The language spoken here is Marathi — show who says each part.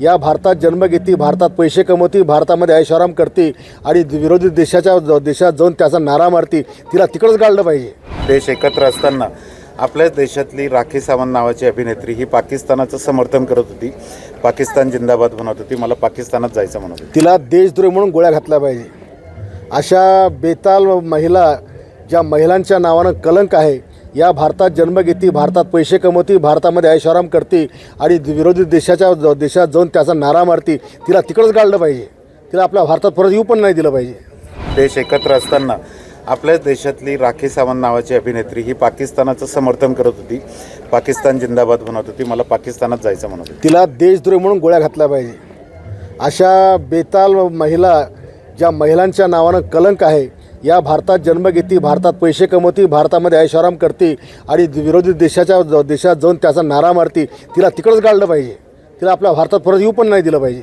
Speaker 1: या भारतात जन्म घेती भारतात पैसे कमवती भारतामध्ये ऐशाराम करते आणि विरोधी देशाच्या देशात जाऊन त्याचा नारा मारती तिला तिकडंच गाडलं पाहिजे.
Speaker 2: देश एकत्र असताना आपल्याच देशातली राखी सावंत नावाची अभिनेत्री ही पाकिस्तानाचं समर्थन करत होती. पाकिस्तान जिंदाबाद म्हणत होती मला पाकिस्तानात जायचं म्हणत होती.
Speaker 1: तिला देशद्रोही म्हणून गोळ्या घातल्या पाहिजे. अशा बेताल महिला ज्या महिलांच्या नावानं कलंक आहे या भारतात जन्म घेती भारतात पैसे कमवती भारतामध्ये ऐशाराम करते आणि विरोधी देशाच्या देशात जाऊन त्याचा नारा मारती तिला तिकडंच गाडलं पाहिजे. तिला आपल्या भारतात परत येऊ पण नाही दिलं पाहिजे.
Speaker 2: देश एकत्र असताना आपल्याच देशातली राखी सावंत नावाची अभिनेत्री ही पाकिस्तानाचं समर्थन करत होती. पाकिस्तान जिंदाबाद म्हणत होती मला पाकिस्तानात जायचं म्हणत होती.
Speaker 1: तिला देशद्रोही म्हणून गोळ्या घातल्या पाहिजे. अशा बेताल महिला ज्या महिलांच्या नावानं कलंक आहे या भारतात जन्म घेती भारतात पैसे कमवती भारतामध्ये ऐशाराम करते आणि विरोधी देशाच्या देशात जाऊन त्याचा नारा मारती तिला तिकडंच गाळलं पाहिजे. तिला आपल्या भारतात परत येऊ पण नाही दिलं पाहिजे.